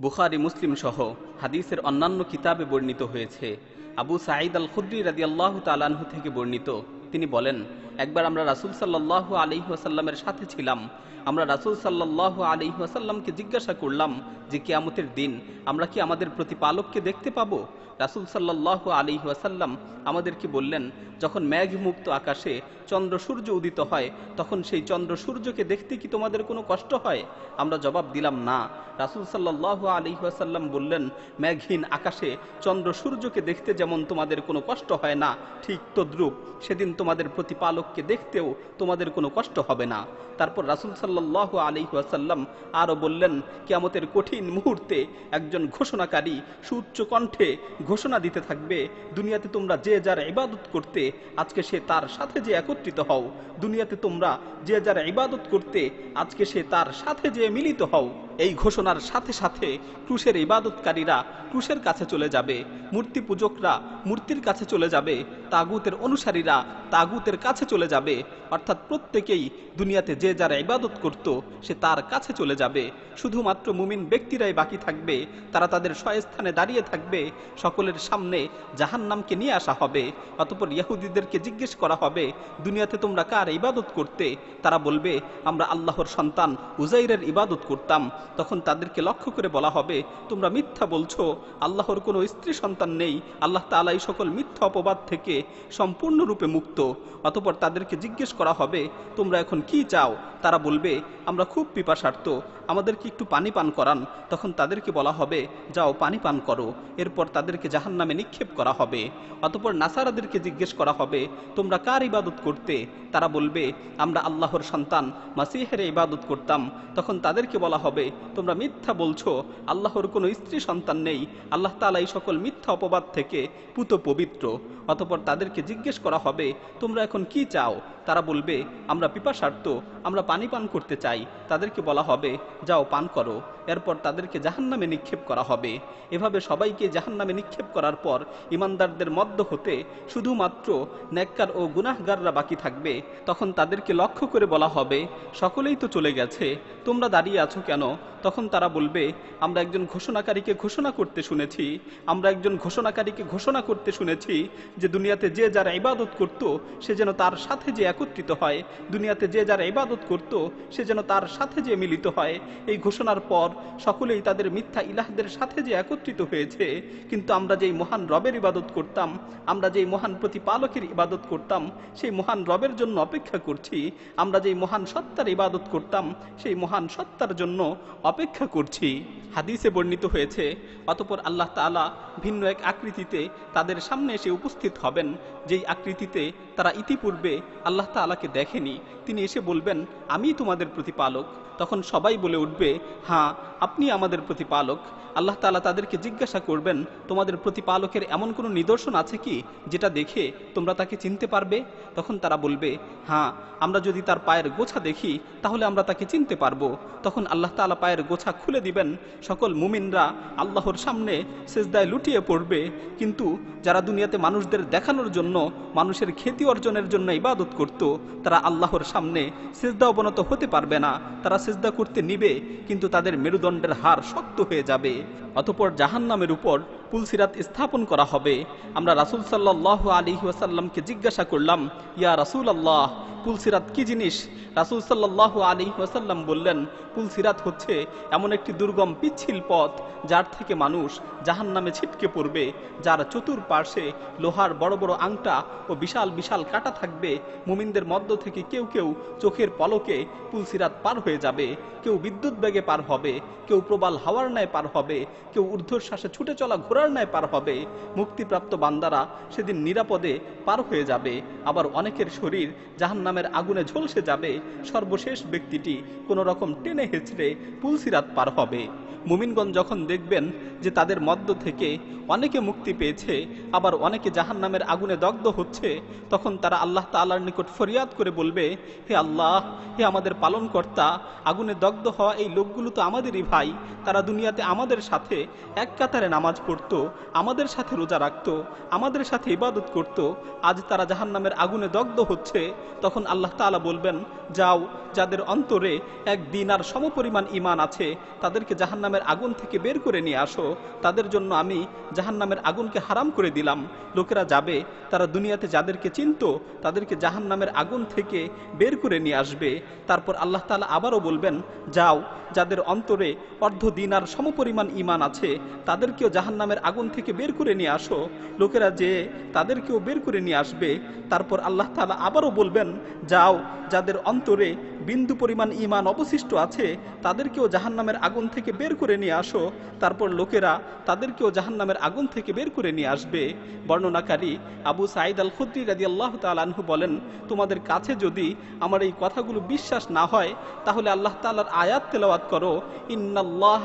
বুখারি, মুসলিম সহ হাদিসের অন্যান্য কিতাবে বর্ণিত হয়েছে। আবু সাঈদ আল খুদ্রি রাজি আল্লাহ তালাহু থেকে বর্ণিত। তিনি বলেন, একবার আমরা রাসুল সাল্লাহ আলি ওয়াসাল্লামের সাথে ছিলাম। আমরা রাসুল সাল্লাহ আলি ওয়াসাল্লামকে জিজ্ঞাসা করলাম যে, কেয়ামতের দিন আমরা কি আমাদের প্রতিপালককে দেখতে পাবো? রাসুল সাল্লাহ আলী ওয়াসাল্লাম আমাদেরকে বললেন, যখন মেঘমুক্ত আকাশে চন্দ্র সূর্য উদিত হয়, তখন সেই চন্দ্র সূর্যকে দেখতে কি তোমাদের কোনো কষ্ট হয়? আমরা জবাব দিলাম, না। রাসুল সাল্লাহ আলী ওয়াসাল্লাম বললেন ম্যাঘহীন আকাশে চন্দ্র সূর্যকে দেখতে যেমন তোমাদের কোনো কষ্ট হয় না, ঠিক তদ্রূপ সেদিন তোমাদের প্রতিপালককে দেখতেও তোমাদের কোনো কষ্ট হবে না। তারপর রাসুল সাল্লাহ আলী ওয়াসাল্লাম আরও বললেন, কেয়ামতের কঠিন মুহূর্তে একজন ঘোষণাকারী সুউচ্চ কণ্ঠে ঘোষণা দিতে থাকবে, দুনিয়াতে তোমরা যে যার ইবাদত করতে, আজকে সে তার সাথে যে একত্রিত হও। দুনিয়াতে তোমরা যে যার ইবাদত করতে, আজকে সে তার সাথে যে মিলিত হও। এই ঘোষণার সাথে সাথে ক্রুশের ইবাদতকারীরা ক্রুশের কাছে চলে যাবে, মূর্তি পূজকরা মূর্তির কাছে চলে যাবে তাগুতের অনুসারীরা তাগুতের কাছে চলে যাবে। অর্থাৎ প্রত্যেকেই দুনিয়াতে যে যারা ইবাদত করত, সে তার কাছে চলে যাবে। শুধুমাত্র মুমিন ব্যক্তিরাই বাকি থাকবে, তারা তাদের স্বস্থানে দাঁড়িয়ে থাকবে, সকলের সামনে জাহান্নামকে নিয়ে আসা হবে। অতপর ইয়াহুদিদেরকে জিজ্ঞেস করা হবে, দুনিয়াতে তোমরা কার ইবাদত করতে? তারা বলবে, আমরা আল্লাহর সন্তান উজাইরের ইবাদত করতাম। তখন তাদেরকে লক্ষ্য করে বলা হবে, তোমরা মিথ্যা বলছো, আল্লাহর কোনো স্ত্রী সন্তান নেই। আল্লাহ তালা এই সকল মিথ্যা অপবাদ থেকে সম্পূর্ণরূপে মুক্ত। অতপর তাদেরকে জিজ্ঞেস করা হবে তোমরা এখন কি চাও? তারা বলবে, আমরা খুব পিপাসার্থ, আমাদেরকে একটু পানি পান করান। তখন তাদেরকে বলা হবে, যাও পানি পান করো। এরপর তাদেরকে জাহান নামে নিক্ষেপ করা হবে। অতপর নাসারাদেরকে জিজ্ঞেস করা হবে, তোমরা কার ইবাদত করতে? তারা বলবে, আমরা আল্লাহর সন্তান, মাসিহের ইবাদত করতাম। তখন তাদেরকে বলা হবে, তোমরা মিথ্যা বলছো, আল্লাহর কোনো স্ত্রী সন্তান নেই, আল্লাহ তালা এই সকল মিথ্যা অপবাদ থেকে পুত পবিত্র। অতপর তাদেরকে জিজ্ঞেস করা হবে, তোমরা এখন কি চাও? তারা বলবে, আমরা পিপাসার্থ, আমরা পানি পান করতে চাই। তাদেরকে বলা হবে, যাও পান করো। এরপর তাদেরকে জাহান্নামে নিক্ষেপ করা হবে। এভাবে সবাইকে জাহান্নামে নিক্ষেপ করার পর ইমানদারদের মধ্য হতে শুধুমাত্র নেককার ও গুনাহগাররা বাকি থাকবে। তখন তাদেরকে লক্ষ্য করে বলা হবে, সকলেই তো চলে গেছে, তোমরা দাঁড়িয়ে আছো কেন? তখন তারা বলবে, আমরা একজন ঘোষণাকারীকে ঘোষণা করতে শুনেছি, আমরা একজন ঘোষণাকারীকে ঘোষণা করতে শুনেছি যে দুনিয়াতে যে যারা ইবাদত করত, সে যেন তার সাথে যে একত্রিত হয়, দুনিয়াতে যে যারা ইবাদত করত, সে যেন তার সাথে যে মিলিত হয়। এই ঘোষণার পর সকলেই তাদের মিথ্যা ইলাহদের সাথে যে একত্রিত হয়েছে। কিন্তু আমরা যেই মহান রবের ইবাদত করতাম, আমরা যেই মহান প্রতিপালকের ইবাদত করতাম, সেই মহান রবের জন্য অপেক্ষা করছি। আমরা যেই মহান সত্তার ইবাদত করতাম, সেই মহান সত্তার জন্য অপেক্ষা করছি। হাদিসে বর্ণিত হয়েছে, অতপর আল্লাহ তাআলা ভিন্ন এক আকৃতিতে তাদের সামনে এসে উপস্থিত হবেন। যেই আকৃতিতে তারা ইতিপূর্বে আল্লাহ তাআলাকে দেখেনি, তিনি এসে বলবেন, আমি তোমাদের প্রতিপালক। তখন সবাই বলে উঠবে হ্যাঁ আপনি আমাদের প্রতিপালক। আল্লাহ তাআলা তাদেরকে জিজ্ঞাসা করবেন, তোমাদের প্রতিপালকের এমন কোনো নিদর্শন আছে কি, যেটা দেখে তোমরা তাকে চিনতে পারবে? তখন তারা বলবে হ্যাঁ আমরা যদি তার পায়ের গোছা দেখি, তাহলে আমরা তাকে চিনতে পারব। তখন আল্লাহ তাআলা পায়ের গোছা খুলে দিবেন। সকল মুমিনরা আল্লাহর সামনে সেজদায় লুটিয়ে পড়বে। কিন্তু যারা দুনিয়াতে মানুষদের দেখানোর জন্য, মানুষের খ্যাতি অর্জনের জন্য ইবাদত করত, তারা আল্লাহর সামনে সেজদা অবনত হতে পারবে না। তারা সেজদা করতে নিবে, কিন্তু তাদের মেরুদণ্ডের হার শক্ত হয়ে যাবে অতপর জাহান্নামের উপর পুলসিরাত স্থাপন করা হবে। আমরা রাসুল সাল্লাহ আলী ওয়াসাল্লামকে জিজ্ঞাসা করলাম, ইয়া রাসুল আল্লাহ পুলসিরাত কি জিনিস? রাসুল সাল্লাহ আলী ওয়াসাল্লাম বললেন পুলসিরাত হচ্ছে এমন একটি দুর্গম পিচ্ছিল পথ, যার থেকে মানুষ জাহান নামে ছিটকে পড়বে, যার চতুর্পার্শ্বে লোহার বড় বড় আংটা ও বিশাল বিশাল কাটা থাকবে। মুমিনদের মধ্য থেকে কেউ কেউ চোখের পলকে পুলসিরাত পার হয়ে যাবে। কেউ বিদ্যুৎ বেগে পার হবে, কেউ প্রবাল হাওয়ার ন্যায় পার হবে, কেউ ঊর্ধ্বশ্বাসে ছুটে চলা ঘোড়ার ন্যায় পার হবে, মুক্তিপ্রাপ্ত বান্দারা সেদিন নিরাপদে পার হয়ে যাবে। আবার অনেকের শরীর জাহান নামের আগুনে ঝলসে যাবে। সর্বশেষ ব্যক্তিটি কোনো রকম টেনে হেঁচড়ে পুলসিরাত পার হবে। মুমিনগঞ্জ যখন দেখবেন যে তাদের মধ্য থেকে অনেকে মুক্তি পেয়েছে, আবার অনেকে জাহান নামের আগুনে দগ্ধ হচ্ছে, তখন তারা আল্লাহ তাআলার নিকট ফরিয়াদ করে বলবে, হে আল্লাহ, হে আমাদের পালনকর্তা, আগুনে দগ্ধ হওয়া এই লোকগুলো তো আমাদেরই ভাই। তারা দুনিয়াতে আমাদের সাথে এক কাতারে নামাজ পড়ত। থাকতো আমাদের সাথে রোজা রাখতো, আমাদের সাথে ইবাদত করত, আজ তারা জাহান্নামের আগুনে দগ্ধ হচ্ছে, তখন আল্লাহ তাআলা বলবেন, যাও, যাদের অন্তরে এক দিন আর সমপরিমাণ ইমান আছে, তাদেরকে জাহান্নামের আগুন থেকে বের করে নিয়ে আসো, তাদের জন্য আমি জাহান্নামের আগুনকে হারাম করে দিলাম। লোকেরা যাবে, তারা দুনিয়াতে যাদেরকে চিনত, তাদেরকে জাহান্নামের আগুন থেকে বের করে নিয়ে আসবে। তারপর আল্লাহ তাআলা আবারও বলবেন, যাও, যাদের অন্তরে অর্ধ দিন আর সমপরিমাণ ইমান আছে, তাদেরকেও জাহান্নামের আগুন থেকে বের করে নিয়ে আসো। লোকেরা যে তাদেরকেও বের করে নিয়ে আসবে, তারপর আল্লাহ তালা আবারও বলবেন, যাও, যাদের অন্তরে বিন্দু পরিমাণ ইমান অবশিষ্ট আছে, তাদেরকেও জাহান্নামের আগুন থেকে বের করে নিয়ে আসো। তারপর লোকেরা তাদেরকেও জাহান্নামের আগুন থেকে বের করে নিয়ে আসবে। বর্ণনাকারী আবু সাইদ আল খুদ্রি রাজি আল্লাহ তালাহু বলেন, তোমাদের কাছে যদি আমার এই কথাগুলো বিশ্বাস না হয়, তাহলে আল্লাহ তাআলার আয়াত তেলাওয়াত করো, ইন্নাল্লাহ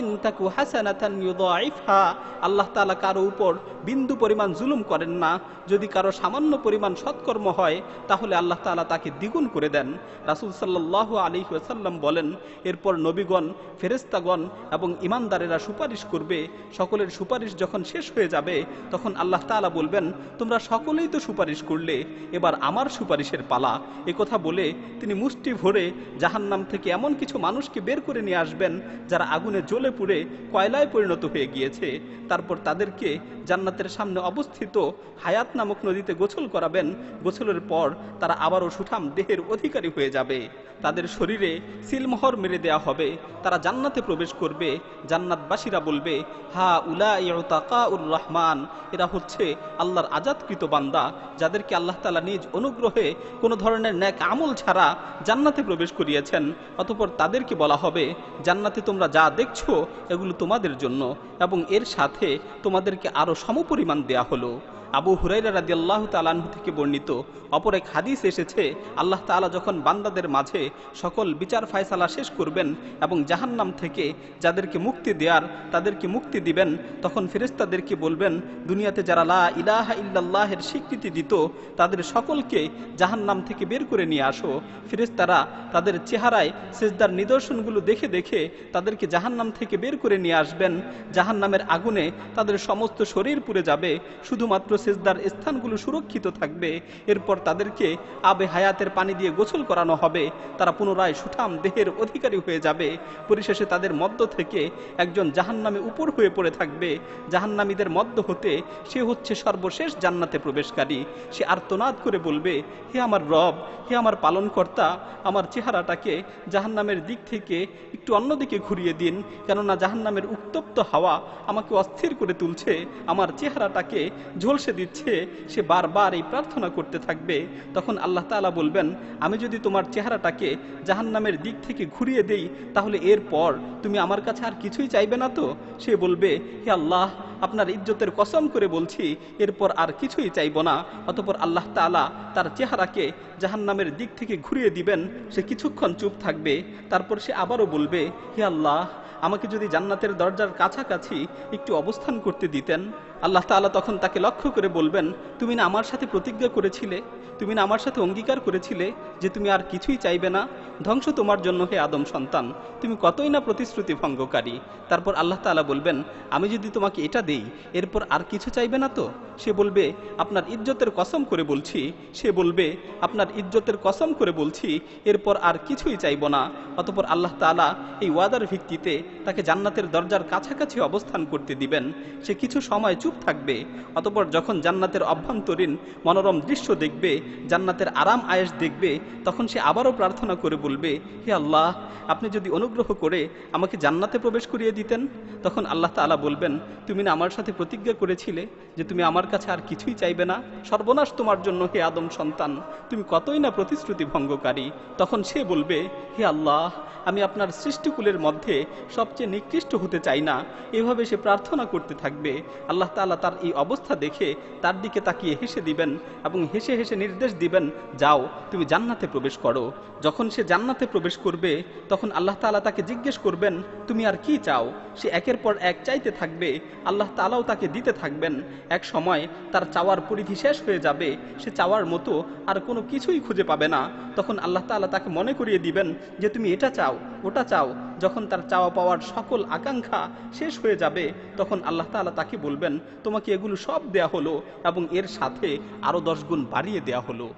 ইন তাকু হাসানাতান ইউদাইফহা। আল্লাহ তাআলা কারও উপর বিন্দু পরিমাণ জুলুম করেন না। যদি কারও সামান্য পরিমাণ সৎকর্ম হয়, তাহলে আল্লাহ তাআলা তাকে দ্বিগুণ করে দেন। রাসূল সাল্লাল্লাহু আলাইহি ওয়াসাল্লাম বলেন, এরপর নবীগণ, ফেরেশতাগণ এবং ইমানদারেরা সুপারিশ করবে। সকলের সুপারিশ যখন শেষ হয়ে যাবে, তখন আল্লাহ তাআলা বলবেন, তোমরা সকলেই তো সুপারিশ করলে, এবার আমার সুপারিশের পালা। কথা বলে তিনি মুষ্টি ভরে জাহান্নাম থেকে এমন কিছু মানুষকে বের করে নিয়ে আসবেন, যারা আগুনে জ্বলে পুড়ে কয়লায় পরিণত হয়ে গিয়েছে, তারপর তাদেরকে জান্নাতের সামনে অবস্থিত হায়াত নামক নদীতে গোসল করাবেন। গোসলের পর তারা আবারও সুঠাম দেহের অধিকারী হয়ে যাবে। তাদের শরীরে সিলমোহর মেরে দেয়া হবে। তারা জান্নাতে প্রবেশ করবে। জান্নাতবাসীরা বলবে, হা উলা ইউতাকা উর রহমান। এরা হচ্ছে আল্লাহর আজাদকৃত বান্দা, যাদেরকে আল্লাহ তালা নিজ অনুগ্রহে কোনো ধরনের ন্যাক আমল ছাড়া জান্নাতে প্রবেশ করিয়েছেন। অতপর তাদেরকে বলা হবে, জান্নাতে তোমরা যা দেখছ এগুলো তোমাদের জন্য এবং এর সাথে তোমাদেরকে আরও সমপরিমাণ দেয়া হলো। আবু হুরাইরা রাদি আল্লাহ তালাহ থেকে বর্ণিত, অপর এক হাদিস এসেছে, আল্লাহ তাআলা যখন বান্দাদের মাঝে সকল বিচার ফায়সালা শেষ করবেন এবং জাহান্নাম থেকে যাদেরকে মুক্তি দেয়ার, তাদেরকে মুক্তি দিবেন, তখন ফেরেশতাদেরকে বলবেন, দুনিয়াতে যারা লা ইলাহা ইল্লাল্লাহের স্বীকৃতি দিত, তাদের সকলকে জাহান্নাম থেকে বের করে নিয়ে আসো। ফেরেশতারা তাদের চেহারায় সেজদার নিদর্শনগুলো দেখে দেখে তাদেরকে জাহান্নাম থেকে বের করে নিয়ে আসবেন। জাহান্নামের আগুনে তাদের সমস্ত শরীর পুড়ে যাবে। শুধুমাত্র সেজদার স্থানগুলো সুরক্ষিত থাকবে। এরপর তাদেরকে আবে হায়াতের পানি দিয়ে গোসল করানো হবে। তারা পুনরায় সুঠাম দেহের অধিকারী হয়ে যাবে। পরিশেষে তাদের মধ্য থেকে একজন জাহান্নামে উপর হয়ে পড়ে থাকবে। জাহান্নামীদের মধ্য হতে সে হচ্ছে সর্বশেষ জান্নাতে প্রবেশকারী। সে আর্তনাদ করে বলবে, হে আমার রব, হে আমার পালনকর্তা, আমার চেহারাটাকে জাহান্নামের দিক থেকে একটু অন্যদিকে ঘুরিয়ে দিন। কেননা জাহান্নামের উত্তপ্ত হাওয়া আমাকে অস্থির করে তুলছে। আমার চেহারাটাকে ঝলসে দিচ্ছে, সে বারবার এই প্রার্থনা করতে থাকবে। তখন আল্লাহ তাআলা বলবেন, আমি যদি তোমার চেহারাটাকে জাহান্নামের দিক থেকে ঘুরিয়ে দেই, তাহলে এরপর তুমি আমার কাছে আর কিছুই চাইবে না তো? সে বলবে, হে আল্লাহ, আপনার ইজ্জতের কসম করে বলছি, এরপর আর কিছুই চাইব না। অতপর আল্লাহ তাআলা তার চেহারাকে জাহান্নামের দিক থেকে ঘুরিয়ে দিবেন, সে কিছুক্ষণ চুপ থাকবে। তারপর সে আবারও বলবে, হে আল্লাহ, আমাকে যদি জান্নাতের দরজার কাছাকাছি একটু অবস্থান করতে দিতেন আল্লাহ তালা তখন তাকে লক্ষ্য করে বলবেন, তুমি না আমার সাথে প্রতিজ্ঞা করেছিলে? তুমি না আমার সাথে অঙ্গীকার করেছিলে যে তুমি আর কিছুই চাইবে না? ধ্বংস তোমার জন্য হে আদম সন্তান, তুমি কতই না প্রতিশ্রুতি ভঙ্গকারী। তারপর আল্লাহ তাআলা বলবেন, আমি যদি তোমাকে এটা দেই, এরপর আর কিছু চাইবে না তো? সে বলবে, আপনার ইজ্জতের কসম করে বলছি, সে বলবে, আপনার ইজ্জতের কসম করে বলছি, এরপর আর কিছুই চাইব না। অতপর আল্লাহ তাআলা এই ওয়াদার ভিত্তিতে তাকে জান্নাতের দরজার কাছাকাছি অবস্থান করতে দিবেন। সে কিছু সময় চুপ থাকবে। অতপর যখন জান্নাতের অভ্যন্তরীণ মনোরম দৃশ্য দেখবে, জান্নাতের আরাম আয়েস দেখবে, তখন সে আবারও প্রার্থনা করে বলবে, হে আল্লাহ, আপনি যদি অনুগ্রহ করে আমাকে জান্নাতে প্রবেশ করিয়ে দিতেন, তখন আল্লাহ তাআলা বলবেন, তুমি না আমার সাথে প্রতিজ্ঞা করেছিলে যে তুমি আমার কাছে আর কিছুই চাইবে না। সর্বনাশ তোমার জন্য, হে আদম সন্তান, তুমি কতই না প্রতিশ্রুতি ভঙ্গকারী। তখন সে বলবে, হে আল্লাহ, আমি আপনার সৃষ্টিকুলের মধ্যে সবচেয়ে নিকৃষ্ট হতে চাই না। এভাবে সে প্রার্থনা করতে থাকবে। আল্লাহ তাআলা তার এই অবস্থা দেখে তার দিকে তাকিয়ে হেসে দিবেন এবং হেসে হেসে নির্দেশ দিবেন, যাও, তুমি জান্নাতে প্রবেশ করো। যখন সে জান্নাত প্রবেশ করবে, তখন আল্লাহ তাআলা তাকে জিজ্ঞেস করবেন, তুমি আর কি চাও? সে একের পর এক চাইতে থাকবে, আল্লাহ তাআলাও তাকে দিতে থাকবেন। এক সময় তার চাওয়ার পরিধি শেষ হয়ে যাবে, সে চাওয়ার মতো আর কোনো কিছুই খুঁজে পাবে না। তখন আল্লাহ তাআলা তাকে মনে করিয়ে দিবেন যে, তুমি এটা চাও, ওটা চাও। যখন তার চাওয়া পাওয়ার সকল আকাঙ্ক্ষা শেষ হয়ে যাবে, তখন আল্লাহ তাআলা তাকে বলবেন, তোমাকে এগুলো সব দেয়া হলো এবং এর সাথে আরও দশ গুণ বাড়িয়ে দেয়া হলো।